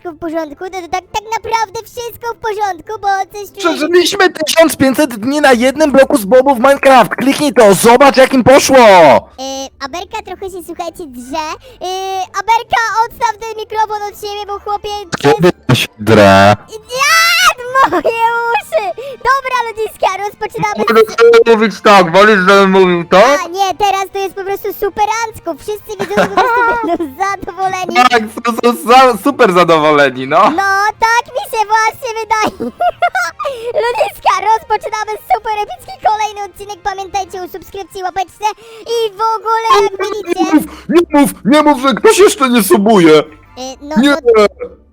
wszystko w porządku, to, to tak, tak naprawdę wszystko w porządku, bo coś że... Przeżyliśmy 1500 dni na jednym bloku z bobów Minecraft. Kliknij to, zobacz jak im poszło. Yy, Aberka trochę się, słuchajcie, drze. Yy, Aberka, odstaw ten mikrofon od siebie, bo chłopie... Kiedy to się drę? Ja, moje uszy! Dobra, ludziska, rozpoczynamy... Mogę sobie mówić tak, wolisz, żebym mówił to? A nie, teraz to jest po prostu superancko. Wszyscy widzowie po prostu będą zadowoleni. Tak, są, są za, super zadowoleni, no. No, tak mi się właśnie wydaje. Ludziska, rozpoczynamy super epicki kolejny odcinek. Pamiętajcie o subskrypcji, łapeczce i w ogóle, jak widzicie... Nie mów, nie mów, że ktoś jeszcze nie subuje. Y, No, Nie, no,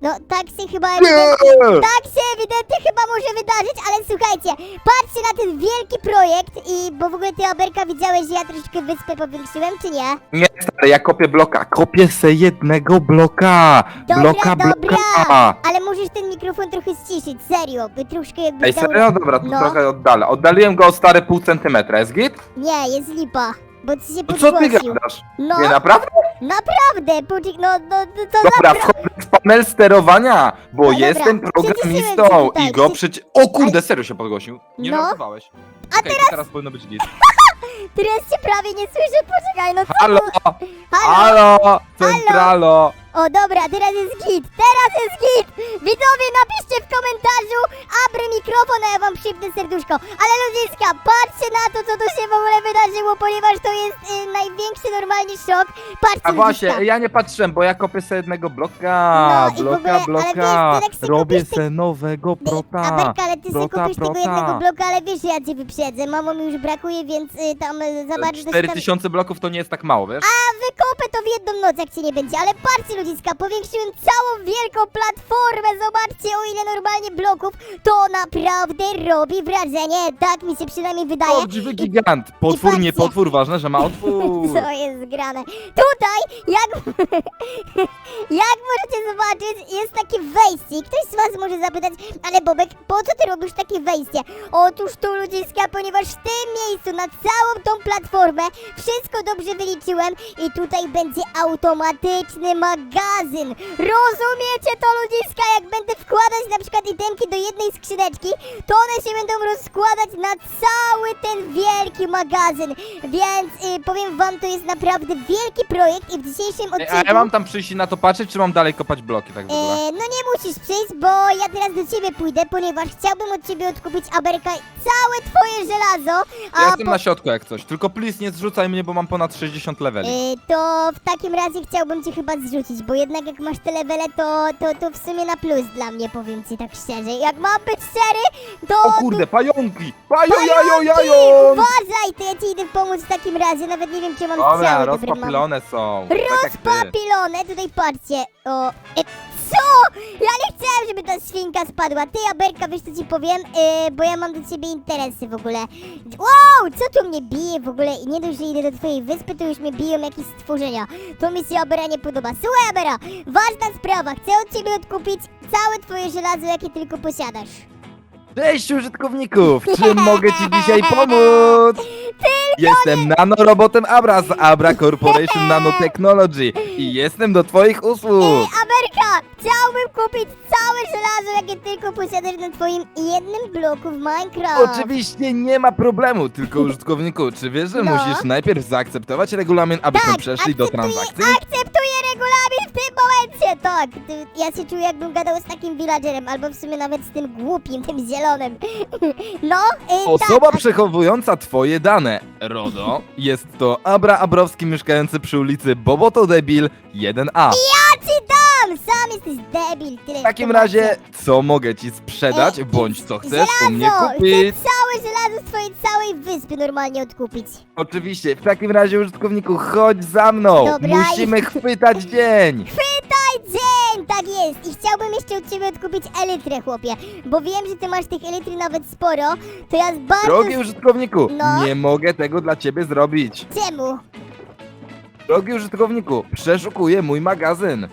no, tak się chyba nie. ewidentnie... Tak się ewidentnie chyba może wydarzyć, ale słuchajcie, patrzcie na ten wielki projekt i... Bo w ogóle ty, Aberka, widziałeś, że ja troszkę wyspę powiększyłem, czy nie? Nie, stary, ja kopię bloka. Kopię se jednego bloka. Dobra, bloka, dobra, bloka. ale możesz ten mikrofon trochę ściszyć, serio, by troszkę jakby Ej, dał- serio? Dobra, to No. trochę oddalę. Oddaliłem go o stare pół centymetra, jest git? Nie, jest lipa, bo ci się No co ty podgłosił. gadasz? No, Nie, naprawdę? naprawdę, poczek, no, no, no to Dobra, napra- wchodzę w panel sterowania, bo No dobra, jestem programistą cię tutaj, i go przecież... O kurde, serio się podgłosił. Nie No. żartowałeś. A Okej, to teraz powinno być git. Teraz cię prawie nie słyszę, poczekaj, no co? Halo! Halo? Halo! Centralo! O dobra, teraz jest git, teraz jest git! Widzowie, napiszcie w komentarzu Abry mikrofon, a ja wam przypnę serduszko. Ale ludziska, patrzcie na to, co tu się w ogóle wydarzyło, ponieważ to jest y, największy normalnie szok. Patrzcie, A właśnie, ludziska. ja nie patrzyłem, bo ja kopię sobie jednego bloka, No i w bloka, ogóle, ale bloka. wiesz, Tylek se Robię kupisz ty- se nowego Ty, prota. Aberka, ale ty sobie prota, kupisz tego prota. jednego bloka, ale wiesz, że ja cię wyprzedzę. Mamo mi już brakuje, więc y, tam y, za bardzo... się tam- 4000 bloków to nie jest tak mało, wiesz? A wykopę to w jedną noc, jak cię nie będzie. Ale patrzcie, ludziska, powiększyłem całą wielką platformę. Zobaczcie, o ile normalnie bloków. To naprawdę robi wrażenie. Tak mi się przynajmniej wydaje. Prawdziwy gigant. Potwór, nie potwór, ważne, że ma otwór. Co jest grane? Tutaj, jak, jak możecie zobaczyć, jest takie wejście. Ktoś z was może zapytać, ale Bobek, po co ty robisz takie wejście? Otóż tu ludziska, ponieważ w tym miejscu, na całą tą platformę, wszystko dobrze wyliczyłem i tutaj będzie automatyczny magazyn. Rozumiecie to ludziska? Jak będę wkładać na przykład itemki do jednej skrzyneczki, to one się będą rozkładać na cały ten wielki magazyn. Więc y, powiem wam, to jest naprawdę wielki projekt i w dzisiejszym Ej, odcinku... A ja mam tam przyjść i na to patrzeć, czy mam dalej kopać bloki tak w ogóle? E, no nie musisz przyjść, bo ja teraz do ciebie pójdę, ponieważ chciałbym od ciebie odkupić Aberka całe twoje żelazo, a Ja jestem po- na środku jak coś, tylko please nie zrzucaj mnie, bo mam ponad 60 leveli. E, to w takim razie chciałbym cię chyba zrzucić, bo jednak jak masz te levele, to, to, to w sumie na plus dla mnie, powiem ci tak szczerze. Jak mam być szczery, to... O kurde, pająki! Pajo, jajo, jajo! Uważaj, to ja ci idę pomóc w takim razie, nawet nie wiem, czy mam Dobra, strzały dobre mam. rozpapilone są. Tak jak ty. Rozpapilone, tutaj patrzcie. O, e, co? Ja nie chciałem, żeby ta świnka spadła. Ty, Aberka, wiesz co ci powiem? E, bo ja mam do ciebie interesy w ogóle. Wow, co tu mnie bije w ogóle? I nie dość, że idę do twojej wyspy, to już mnie biją jakieś stworzenia. To mi się Abera nie podoba. Słuchaj, Abera, ważna sprawa. Chcę od ciebie odkupić całe twoje żelazo, jakie tylko posiadasz. Cześć użytkowników! Czym mogę ci dzisiaj pomóc? Jestem nanorobotem Abra z Abra Corporation Nanotechnology i jestem do twoich usług. Aberka, chciałbym kupić całe żelazo, jakie tylko posiadasz na twoim jednym bloku w Minecraft. Oczywiście nie ma problemu, tylko użytkowniku, czy wiesz, że No. musisz najpierw zaakceptować regulamin, abyśmy Tak, przeszli do akceptuję- transakcji? Akceptuję regulamin w tym momencie, tak. Ty- Ja się czuję jakbym gadał z takim villagerem, albo w sumie nawet z tym głupim, tym zielonym. No, y, Osoba tak, przechowująca twoje dane, RODO, jest to Abra Abrowski mieszkający przy ulicy Boboto Debil 1A. Ja ci dam! Sam jesteś debil, tyle W takim razie, co mogę ci sprzedać, bądź co chcesz u mnie kupić? Chcę całe żelazo z twojej całej wyspy normalnie odkupić. Oczywiście, w takim razie użytkowniku, chodź za mną! Dobra, Musimy chwytać dzień! Tak jest! I chciałbym jeszcze od ciebie odkupić elytrę, chłopie. Bo wiem, że ty masz tych elitry nawet sporo. To ja bardzo... Drogi użytkowniku, No. nie mogę tego dla ciebie zrobić. Czemu? Drogi użytkowniku, przeszukuję mój magazyn. E,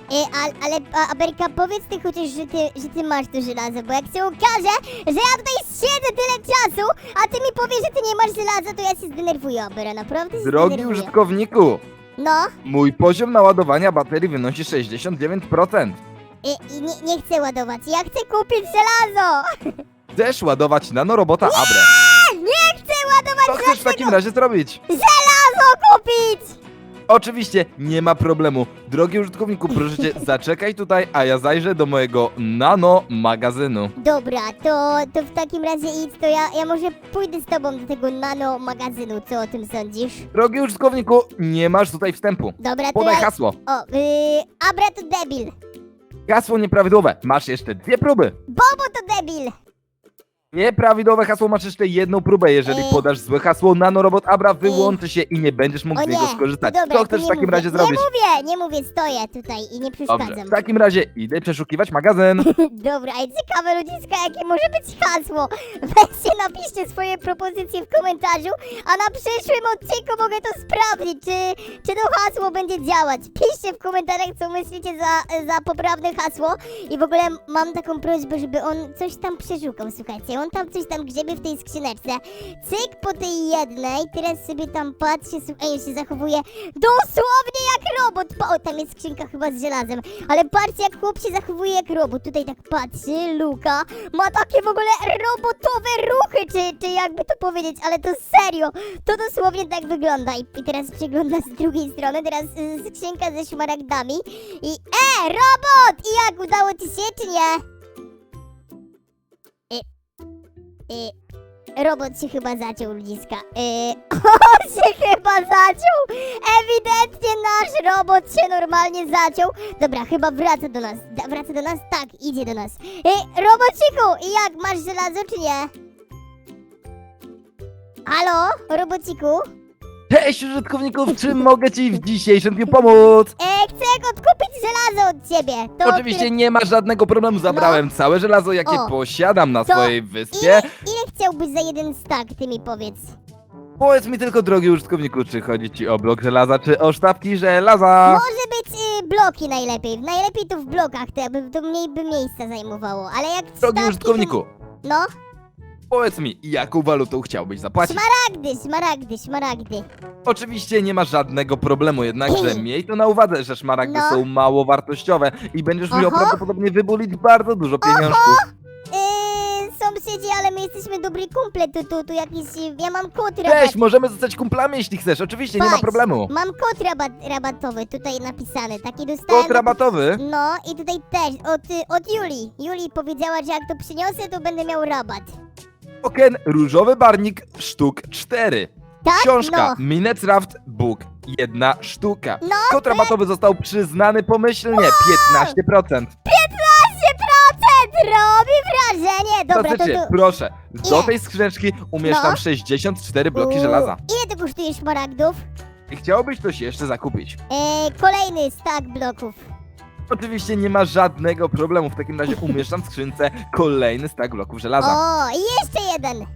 ale, a, Aberka, powiedz ty chociaż, że ty, że ty masz to żelazo, bo jak się okaże, że ja tutaj siedzę tyle czasu, a ty mi powiesz, że ty nie masz żelaza, to ja się zdenerwuję, Abera, naprawdę się Drogi zdenerwuję. użytkowniku, No, mój poziom naładowania baterii wynosi 69%. I, i nie, nie chcę ładować, ja chcę kupić żelazo! Chcesz ładować nanorobota Abrę. Nie chcę ładować Co chcesz w takim razie zrobić? żelazo kupić! Oczywiście, nie ma problemu. Drogi użytkowniku, proszę cię, zaczekaj tutaj, a ja zajrzę do mojego nano magazynu. Dobra, to, to w takim razie idź, to ja, ja może pójdę z tobą do tego nano magazynu, co o tym sądzisz? Drogi użytkowniku, nie masz tutaj wstępu. Dobra, to Podaj ja... hasło. O, yy, Abra to debil, Hasło nieprawidłowe. Masz jeszcze dwie próby. Bobo to debil! Nieprawidłowe hasło masz jeszcze jedną próbę. Jeżeli Ej. podasz złe hasło, nanorobot Abra wyłączy się i nie będziesz mógł O z niego nie, skorzystać. dobra, Co to chcesz w nie takim mówię. razie zrobić? Nie mówię, nie mówię, stoję tutaj i nie Dobrze, przeszkadzam. w takim razie idę przeszukiwać magazyn. Dobra, i ciekawe ludziska, jakie może być hasło. Weźcie, napiszcie swoje propozycje w komentarzu, a na przyszłym odcinku mogę to sprawdzić, czy, czy to hasło będzie działać. Piszcie w komentarzach, co myślicie za, za poprawne hasło. I w ogóle mam taką prośbę, żeby on coś tam przeszukał, słuchajcie. On tam coś tam grzebie w tej skrzyneczce. Cyk po tej jednej, teraz sobie tam patrzy, słuchaj, on się zachowuje dosłownie jak robot. O, tam jest skrzynka chyba z żelazem. Ale patrzcie, jak chłop się zachowuje jak robot. Tutaj tak patrzy, Luka. Ma takie w ogóle robotowe ruchy, czy, czy jakby to powiedzieć, ale to serio. To dosłownie tak wygląda. I, i teraz przegląda z drugiej strony, teraz y, skrzynka ze szmaragdami. I e, robot! I jak, udało ci się, czy nie? I, robot się chyba zaciął, ludziska. Y, on się chyba zaciął! Ewidentnie nasz robot się normalnie zaciął. Dobra, chyba wraca do nas. Da, wraca do nas? Tak, idzie do nas. Ej, robociku! Jak, masz żelazo czy nie? Halo, robociku? Cześć użytkowników, czym mogę ci w dzisiejszym dniu pomóc? E, chcę odkupić żelazo od ciebie. To, Oczywiście nie ma żadnego problemu, zabrałem całe żelazo, jakie No. O. posiadam na To swojej Ile, wyspie. ile chciałbyś za jeden stack, ty mi powiedz? Powiedz mi tylko, drogi użytkowniku, czy chodzi ci o blok żelaza, czy o sztabki żelaza? Może być y, bloki najlepiej. Najlepiej to w blokach, to, aby to mniej by miejsca zajmowało. Ale jak Drogi stawki, użytkowniku, To... No, powiedz mi, jaką walutą chciałbyś zapłacić? szmaragdy, szmaragdy, szmaragdy. Oczywiście nie ma żadnego problemu, jednakże miej to na uwadze, że szmaragdy No. są mało wartościowe i będziesz Aha. prawdopodobnie wybulić bardzo dużo pieniążków. Yy, sąsiedzi, ale my jesteśmy dobry kumple, tu, tu, tu jakiś, ja mam kod rabat. Cześć, możemy zostać kumplami, jeśli chcesz, oczywiście, nie ma Patrz, problemu. Mam kod rabat, rabatowy tutaj napisany, taki dostałem. Kod rabatowy? No i tutaj też, od, y, od Julii. Julii powiedziała, że jak to przyniosę, to będę miał rabat. Token Różowy Barnik sztuk 4. Tak? Książka No. Minecraft Book. Jedna sztuka. No, Kod rabatowy został przyznany pomyślnie 15%. 15% robi wrażenie! Dobra, to tu... proszę, do Ile? tej skrzyneczki umieszczam No. 64 bloki Uuu, żelaza. Ile to kosztuje szmaragdów? Chciałbyś coś jeszcze zakupić? E, kolejny stack bloków. Oczywiście nie ma żadnego problemu, w takim razie umieszczam w skrzynce kolejny stack bloków żelaza. O, i jeszcze jeden!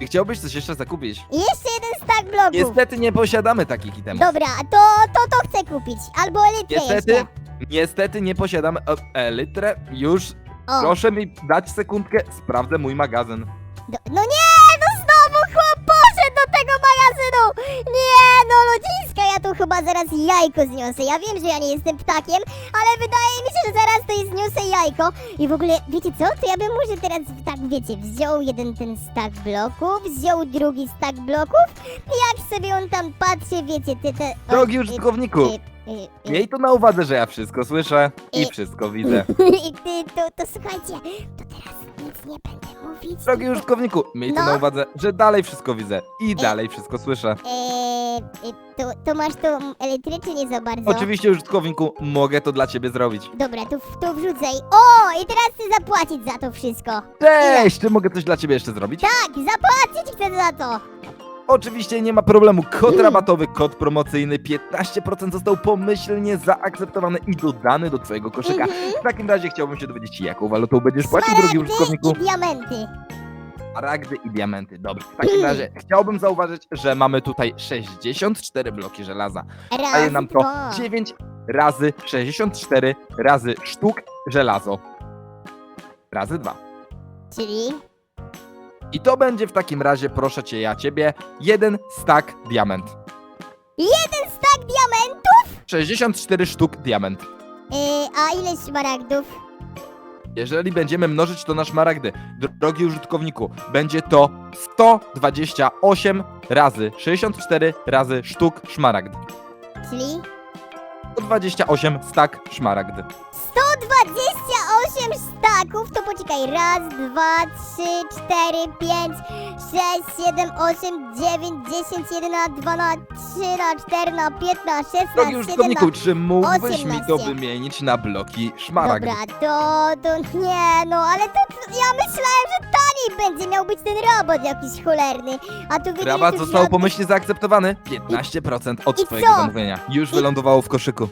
I chciałbyś coś jeszcze zakupić? Jeszcze jeden stack bloków. Niestety nie posiadamy takich itemów. Dobra, to, to, to chcę kupić. Albo elytrę Niestety, jeszcze. niestety nie posiadamy o, elytrę. Już O, proszę mi dać sekundkę, sprawdzę mój magazyn. do, no magazynu! Nie, no ludziska, ja tu chyba zaraz jajko zniosę. Ja wiem, że ja nie jestem ptakiem, ale wydaje mi się, że zaraz tutaj zniosę jajko. I w ogóle, wiecie co, to ja bym może teraz, tak wiecie, wziął jeden ten stack bloków, wziął drugi stack bloków i jak sobie on tam patrzy, wiecie, te... te o, Drogi użytkowniku, y, y, y, miej to na uwadze, że ja wszystko słyszę i I- wszystko widzę. I ty, to, to słuchajcie, to teraz nic nie będę mówić. Drogi użytkowniku, miej to No. na uwadze, że dalej wszystko widzę i dalej wszystko słyszę. Eee, to, to masz tą elytrę, czy nie za bardzo? Oczywiście użytkowniku, mogę to dla ciebie zrobić. Dobra, to, w- to wrzucaj. O, i teraz chcę zapłacić za to wszystko. Cześć, czy mogę coś dla ciebie jeszcze zrobić? Tak, zapłacić chcę za to. Oczywiście nie ma problemu. Kod rabatowy, kod promocyjny 15% został pomyślnie zaakceptowany i dodany do twojego koszyka. Mhm. W takim razie chciałbym się dowiedzieć, jaką walutą będziesz płacił, drogi użytkowniku. i diamenty. Smaragdy i diamenty. Dobrze, w takim razie chciałbym zauważyć, że mamy tutaj 64 bloki żelaza. Raz, Daje nam to dwa. 9 razy 64 razy sztuk żelazo. Razy 2. Czyli? I to będzie w takim razie, proszę cię, ja ciebie, jeden stack diament. Jeden stack diamentów? 64 sztuk diament. a ile szmaragdów? Jeżeli będziemy mnożyć to na szmaragdy, drogi użytkowniku, będzie to 128 razy 64 razy sztuk szmaragd. Czyli 128 stak szmaragd. 128 staków, to poczekaj, raz, dwa, trzy, cztery, pięć, sześć, siedem, osiem, dziewięć, dziesięć, jedenaście, dwanaście, trzynaście, czternaście, piętnaście, Drogi szesnaście, użytkowniku, siedemnaście. czy mógłbyś mi to 18. wymienić na bloki szmaragd? Dobra, to, to nie, no ale to, to ja myślałem, że taniej będzie miał być ten robot jakiś cholerny, a tu widzisz, Rabat został pomyślnie zaakceptowany. 15% od I swojego co? zamówienia. Już wylądowało w koszyku.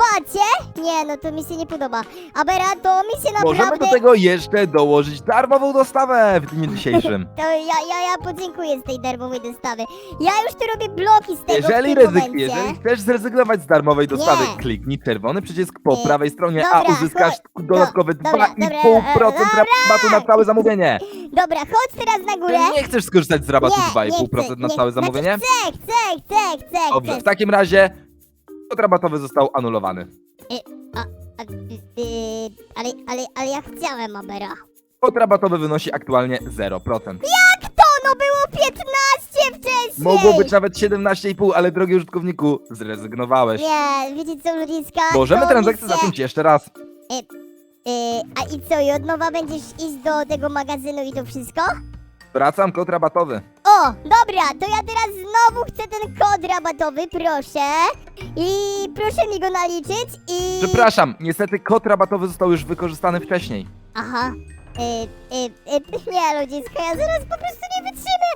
Rabacie? Nie, no to mi się nie podoba. Abera, to mi się Możemy naprawdę... do tego jeszcze dołożyć darmową dostawę w dniu dzisiejszym. To ja, ja, ja podziękuję z tej darmowej dostawy. Ja już tu robię bloki z tego Jeżeli, w tym ryzyk, momencie. jeżeli chcesz zrezygnować z darmowej dostawy, Nie. kliknij czerwony przycisk po Nie. prawej stronie, Dobra, a uzyskasz chodź. dodatkowe Do- dobra, dobra, 2,5% dobra. rabatu na całe zamówienie. Dobra, chodź teraz na górę. Nie chcesz skorzystać z rabatu Nie, nie 2,5% chcę, na nie. całe zamówienie? Znaczy, chcę, chcę, chcę, chcę, Dobrze, chcę. w takim razie kod rabatowy został anulowany. A, y, ale, ale, ale ja chciałem, Abera. Kod rabatowy wynosi aktualnie 0%. To no było 15 wcześniej! Mogło być nawet 17,5, ale drogi użytkowniku, zrezygnowałeś. Nie, wiecie co, ludziska? Możemy to transakcję mi się- zacząć jeszcze raz. Y, a i co, i od nowa będziesz iść do tego magazynu i to wszystko? Wracam kod rabatowy. O, dobra, to ja teraz znowu chcę ten kod rabatowy, proszę. I proszę mi go naliczyć i... Przepraszam, niestety kod rabatowy został już wykorzystany wcześniej. Aha. Y, y, y, nie, ludziska, ja zaraz po prostu nie wytrzymę.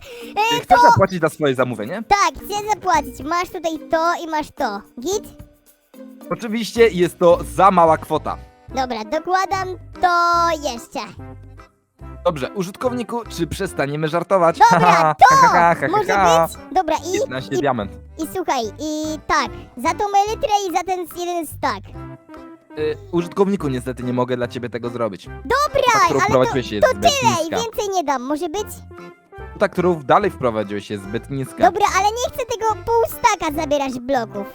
Czy Y, chcesz to... zapłacić za swoje zamówienie? Tak, chcę zapłacić. Masz tutaj to i masz to. Git? Oczywiście jest to za mała kwota. Dobra, dokładam to jeszcze. Dobrze, użytkowniku, czy przestaniemy żartować? Dobra, ha, Może być? Dobra, i, 15 i, diament. i słuchaj, i tak, za tą litrę i za ten jeden stack. Y, użytkowniku, niestety nie mogę dla ciebie tego zrobić. Dobra, którą ale to, wprowadziłeś jest to zbyt tyle i niska. więcej nie dam, może być? Ta, którą dalej wprowadziłeś jest zbyt niska. Dobra, ale nie chcę tego pół staka zabierać bloków.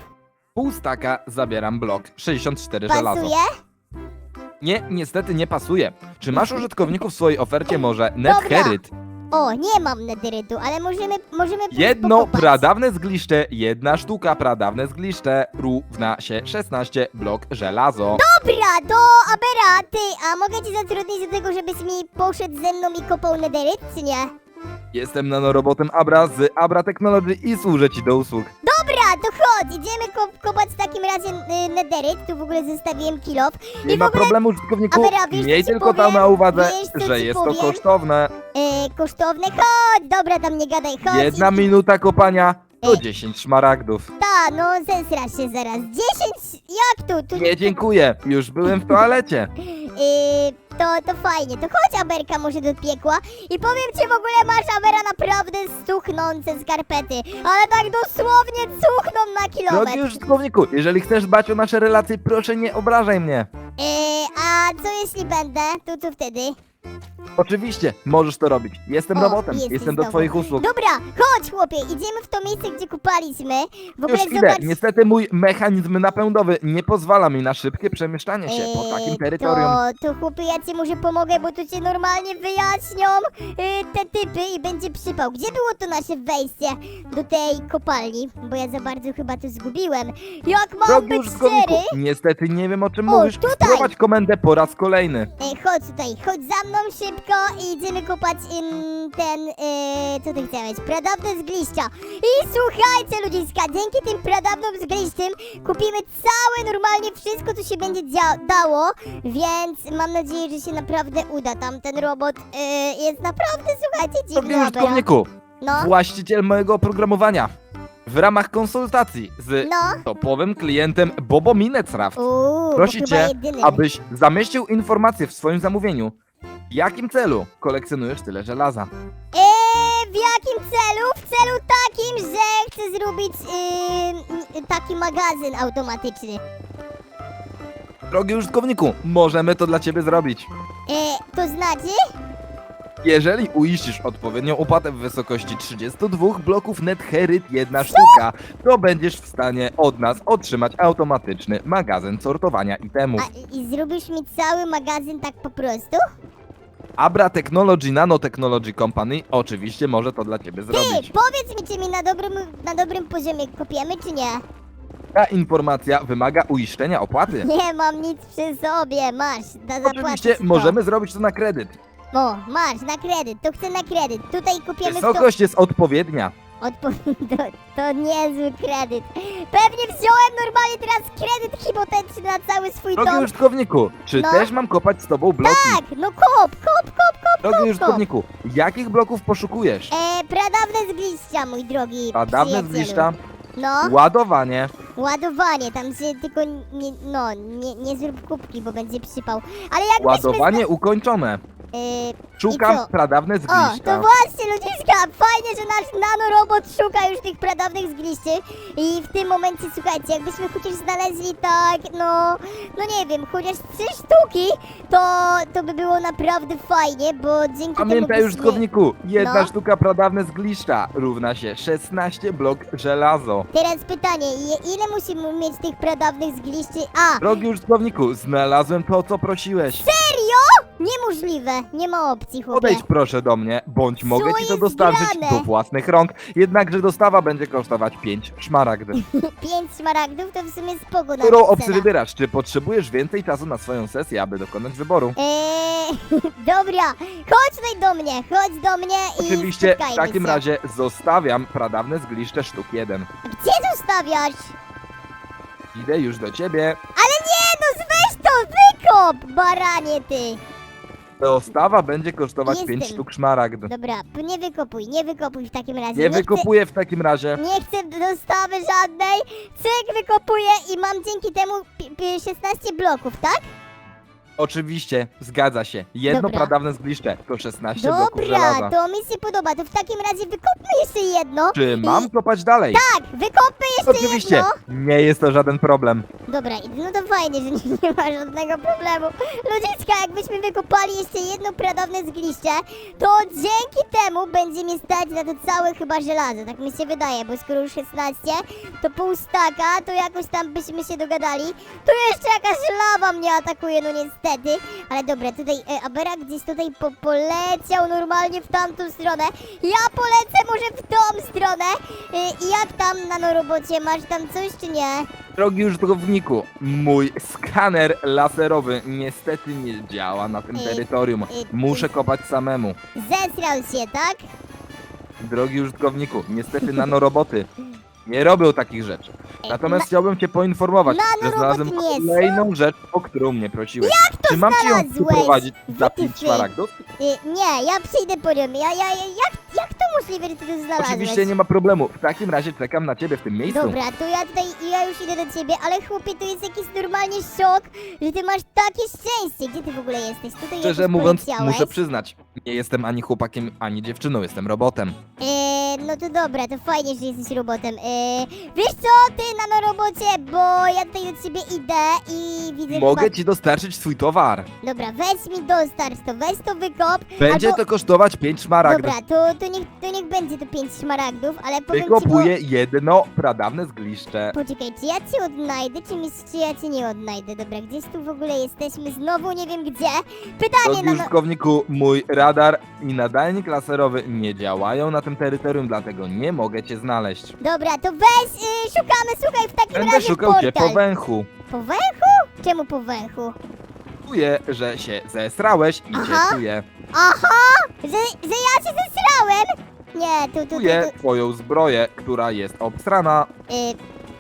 Pół staka zabieram blok, 64 żelazo. Pasuje? Nie, niestety nie pasuje. Czy masz użytkowniku w swojej ofercie może Netheryt? O, nie mam nederytu, ale możemy, możemy Jedno pokopać. pradawne zgliszcze, jedna sztuka pradawne zgliszcze równa się 16 blok żelazo. Dobra, to Abera, ty, a mogę ci zatrudnić do tego, żebyś mi poszedł ze mną i kopał nederyt, czy nie? Jestem nanorobotem Abra z Abra Technology i służę ci do usług. Dobra, to chodź, idziemy kop kopać w takim razie y, nederyt, tu w ogóle zostawiłem kilof. Nie I w ma ogóle- problemu użytkowniku, wiesz, co miej ci tylko powiem? to na uwadze, Wiesz, co że ci jest to powiem? kosztowne. Y, kosztowne, chodź, dobra, tam nie gadaj, chodź. Jedna minuta kopania to E. 10 szmaragdów. Ta, no zesrasz się zaraz. 10, jak tu? tu Nie dziękuję, już byłem w toalecie. Yy, to, to fajnie, to chodź Aberka może do piekła i powiem ci w ogóle masz Abera naprawdę cuchnące skarpety, ale tak dosłownie cuchną na Drogi kilometr. użytkowniku, jeżeli chcesz dbać o nasze relacje, proszę nie obrażaj mnie. Yy, a co jeśli będę? Tu, tu wtedy. Oczywiście, możesz to robić. Jestem O, robotem, jestem do znowu. twoich usług. Dobra, chodź chłopie, idziemy w to miejsce, gdzie kupaliśmy. W ogóle Już idę. zobacz... Niestety mój mechanizm napędowy nie pozwala mi na szybkie przemieszczanie się po takim terytorium. To, to chłopie, ja ci może pomogę, bo tu ci normalnie wyjaśnią yy, te typy i będzie przypał. Gdzie było to nasze wejście do tej kopalni? Bo ja za bardzo chyba to zgubiłem. Jak mam Drogi być użytkowniku, szczery? niestety nie wiem o czym O, mówisz. tutaj. Wprowadź komendę po raz kolejny. Ej, chodź tutaj, chodź za mną szybko i idziemy kopać ym, ten, yy, co ty chciałeś, pradawne zgliścia. I słuchajcie ludziska, dzięki tym pradawnym zgliściem kupimy całe normalnie wszystko, co się będzie dało, więc mam nadzieję, że się naprawdę uda. Tam ten robot yy, jest naprawdę, słuchajcie, Drogi dziwny. Abera. użytkowniku, No, właściciel mojego oprogramowania. W ramach konsultacji z no. topowym klientem Bobo Minecraft Uuu, prosi chyba cię, jedyny. abyś zamieścił informację w swoim zamówieniu. W jakim celu kolekcjonujesz tyle żelaza? Eee, w jakim celu? W celu takim, że chcę zrobić yy, taki magazyn automatyczny. Drogi użytkowniku, możemy to dla ciebie zrobić. E, to znaczy? Jeżeli uiścisz odpowiednią opłatę w wysokości 32 bloków NetHerit jedna sztuka, to będziesz w stanie od nas otrzymać automatyczny magazyn sortowania itemów. A i zrobisz mi cały magazyn tak po prostu? Abra Technology Nanotechnology Company oczywiście może to dla ciebie Ty, zrobić. powiedz mi, czy mi na dobrym, na dobrym poziomie kopiemy, czy nie? Ta informacja wymaga uiszczenia opłaty. Nie mam nic przy sobie, masz, na zapłacę Oczywiście możemy zrobić to na kredyt. O, masz, na kredyt, to chcę na kredyt. Tutaj kupiemy sto... Wysokość jest odpowiednia. Odpo... To, to niezły kredyt. Pewnie wziąłem normalnie teraz kredyt hipoteczny na cały swój Drogi dom. użytkowniku, czy No. też mam kopać z tobą bloki? Tak, no kop, kop, kop, kop, Drogi kop, kop. użytkowniku, jakich bloków poszukujesz? E, pradawne zgliszcza, mój drogi A dawne przyjacielu. zgliszcza, No, ładowanie, ładowanie, tam się tylko nie, no, nie, nie zrób kubki, bo będzie przypał. Ale jakbyśmy... ładowanie ukończone. E, Szukam I co? pradawne O, to zgliszcza. właśnie ludziska, fajnie, że nasz nanorobot szuka już tych pradawnych zgliszczy i w tym momencie, słuchajcie, jakbyśmy chociaż znaleźli tak, no, no nie wiem, chociaż trzy sztuki, to, to by było naprawdę fajnie, bo dzięki Pamiętaj temu byśmy... użytkowniku, jedna No. sztuka pradawne zgliszcza równa się 16 blok żelazo. Teraz pytanie, i- ile musimy mieć tych pradawnych zgliszczy? A, Drogi użytkowniku, znalazłem to co prosiłeś. Serio? Niemożliwe, nie ma opcji, chłopie. Podejdź proszę do mnie, bądź mogę ci to jest dostarczyć grane? do własnych rąk, jednakże dostawa będzie kosztować 5 szmaragdów. Pięć szmaragdów to w sumie spoko nawet Którą cena. opcję wybierasz? Czy potrzebujesz więcej czasu na swoją sesję, aby dokonać wyboru? Eee, dobra, chodź tutaj do mnie, chodź do mnie i Oczywiście w takim się. razie zostawiam pradawne zgliszcze sztuk 1. Gdzie zostawiasz? Idę już do ciebie. Ale nie, no to, wykop, baranie ty. Dostawa będzie kosztować Jestem. 5 sztuk szmaragd. Dobra, p- nie wykopuj, nie wykopuj w takim razie. Nie wykopuję w takim razie. Chcę, nie chcę dostawy żadnej, cyk, wykopuję i mam dzięki temu pi- pi- 16 bloków, tak? Oczywiście, zgadza się. Jedno Dobra. pradawne zgliszcze to 16 bloków Dobra, żelaza. to mi się podoba, to w takim razie wykopmy jeszcze jedno. Czy mam kopać dalej? Tak, wykopmy jeszcze Oczywiście, jedno. nie jest to żaden problem. Dobra, i- no to fajnie, że nie, nie ma żadnego problemu. Ludziska, jakbyśmy wykopali jeszcze jedno pradawne zgliszcze, to dzięki temu będzie mi stać na to całe chyba żelazo, tak mi się wydaje, bo skoro już 16, to pół staka, to jakoś tam byśmy się dogadali. Tu jeszcze jakaś lawa mnie atakuje, no niestety. Ale dobra, tutaj e, Abera gdzieś tutaj po, poleciał normalnie w tamtą stronę. Ja polecę może w tą stronę. E, I jak tam na robocie, masz tam coś czy nie? Drogi użytkowniku, mój skaner laserowy niestety nie działa na tym Ej, terytorium. ej, Muszę kopać samemu. Zesrał się, tak? Drogi użytkowniku, niestety nanoroboty nie robią takich rzeczy. Natomiast chciałbym cię poinformować, że Nanoroboty znalazłem nie są? kolejną rzecz, o którą mnie prosiłeś. Czy mam ci ją znalazłeś? przyprowadzić za Wytyfy. 5 szmaragdów? Y, nie, ja przyjdę po nią. Ja, ja, ja, jak, jak to możliwe, że ty to znalazłeś? Oczywiście nie ma problemu. W takim razie czekam na ciebie w tym miejscu. Dobra, to ja tutaj, ja już idę do ciebie, ale chłopie, to jest jakiś normalnie szok, że ty masz takie szczęście. Gdzie ty w ogóle jesteś? Tutaj Szczerze jakoś mówiąc, poleciałeś. muszę przyznać, nie jestem ani chłopakiem, ani dziewczyną, jestem robotem. Eee, no to dobra, to fajnie, że jesteś robotem. Eee, wiesz co, ty na robocie, bo ja tutaj do ciebie idę i widzę Mogę chyba... ci dostarczyć swój Dobra, weź mi dostarcz to, weź to wykop. Będzie albo... to kosztować 5 szmaragdów. Dobra, to, to, niech, to niech będzie to 5 szmaragdów, ale powiem ci, bo... Wykopuję jedno pradawne zgliszcze. Poczekaj, czy ja cię odnajdę, czy, mi, czy ja cię nie odnajdę? Dobra, gdzieś tu w ogóle jesteśmy, znowu nie wiem gdzie. Pytanie na... użytkowniku, mój radar i nadajnik laserowy nie działają na tym terytorium, dlatego nie mogę cię znaleźć. Dobra, to weź, y, szukamy, słuchaj, w takim Będę razie szukał cię portal. po węchu. Po węchu? Czemu po węchu? Czuję, że się zesrałeś i Aha. cię czuję. Aha! Że, że ja się zesrałem? Nie, tu, tu, tu, Czuję tu. twoją zbroję, która jest obstrana. Y,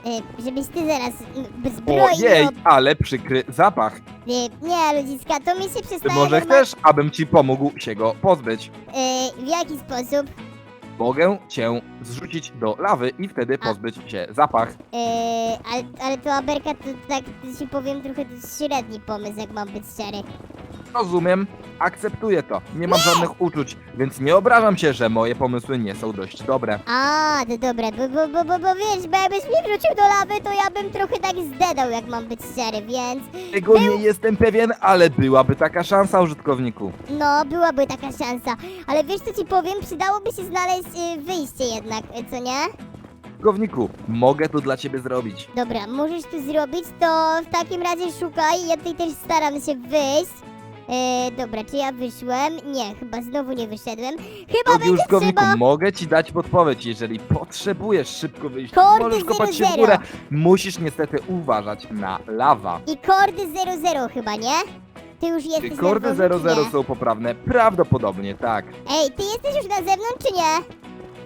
y, żebyś ty zaraz y, zbroi Ojej, ob... ale przykry zapach. y, Nie, ludziska, to mi się Ty przestaje może normal- chcesz, abym ci pomógł się go pozbyć? Y, w jaki sposób? Mogę cię zrzucić do lawy i wtedy pozbyć się zapach. Yy, ale, ale to Aberka to tak ci powiem trochę średni pomysł, jak mam być szczery. Rozumiem, akceptuję to. Nie mam żadnych uczuć, więc nie obrażam się, że moje pomysły nie są dość dobre. A, to dobra, bo, bo, bo, bo, bo wiesz, bo jakbyś mnie wrzucił do lawy, to ja bym trochę tak zdedał, jak mam być szczery, więc Tego nie jestem pewien, ale byłaby taka szansa, użytkowniku. no, byłaby taka szansa. Ale wiesz co ci powiem, przydałoby się znaleźć y, wyjście jednak, y, co nie? Użytkowniku, mogę to dla ciebie zrobić. Dobra, możesz to zrobić, to w takim razie szukaj, ja tutaj też staram się wyjść. E, dobra, czy ja wyszłem? Nie, chyba znowu nie wyszedłem. Chyba Drogi będzie użytkowniku, trzeba... mogę ci dać podpowiedź. Jeżeli potrzebujesz szybko wyjść, Kordy możesz kopać się 00. w górę. Musisz niestety uważać na lawa. I kordy 00 chyba, nie? Ty już jesteś na czy 00 nie? są poprawne? Prawdopodobnie tak. Ej, ty jesteś już na zewnątrz, czy nie?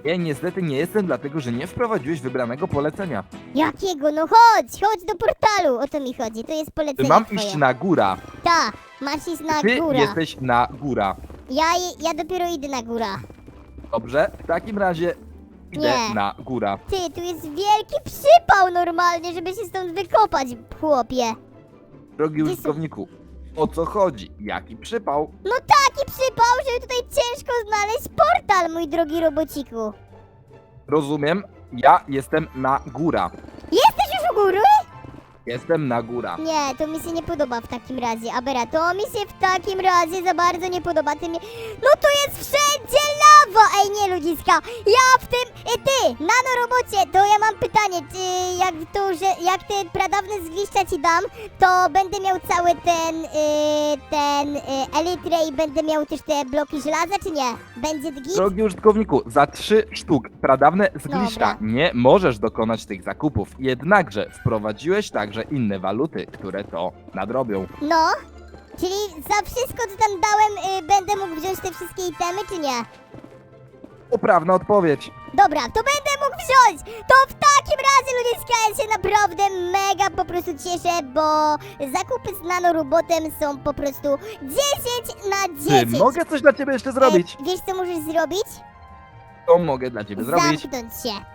Ja niestety nie jestem, dlatego że nie wprowadziłeś wybranego polecenia. Jakiego? No chodź, chodź do portalu, o to mi chodzi, to jest polecenie mam twoje. iść na góra? Ta, masz iść na Ty górę. jesteś na góra. Ja, ja dopiero idę na górę. Dobrze, w takim razie idę Nie. na góra. Ty, tu jest wielki przypał normalnie, żeby się stąd wykopać, chłopie. Drogi Gdzie są- użytkowniku, o co chodzi? Jaki przypał? No taki przypał, że tutaj ciężko znaleźć portal, mój drogi robociku. Rozumiem, ja jestem na góra. Jesteś już u góry? Jestem na góra. Nie, to mi się nie podoba w takim razie, Abera, to mi się w takim razie za bardzo nie podoba. Ty mnie... No to jest wszędzie lawa! Ej, nie ludziska, ja w tym... E, ty, nanorobocie, to ja mam pytanie, czy jak to, że jak te pradawne zgliszcza ci dam, to będę miał cały ten, y, ten y, i będę miał też te bloki żelaza, czy nie? Będzie git? Drogi użytkowniku, za trzy sztuk pradawne zgliszcza Dobra. nie możesz dokonać tych zakupów. Jednakże wprowadziłeś także inne waluty, które to nadrobią. No, czyli za wszystko, co tam dałem, y, będę mógł wziąć te wszystkie itemy, czy nie? Poprawna odpowiedź. Dobra, to będę mógł wziąć! To w takim razie, ludziska, ja się naprawdę mega po prostu cieszę, bo zakupy z nanorobotem są po prostu 10 na 10. Czy mogę coś dla ciebie jeszcze zrobić? E, wiesz, co możesz zrobić? To mogę dla ciebie zrobić. Zamknąć się.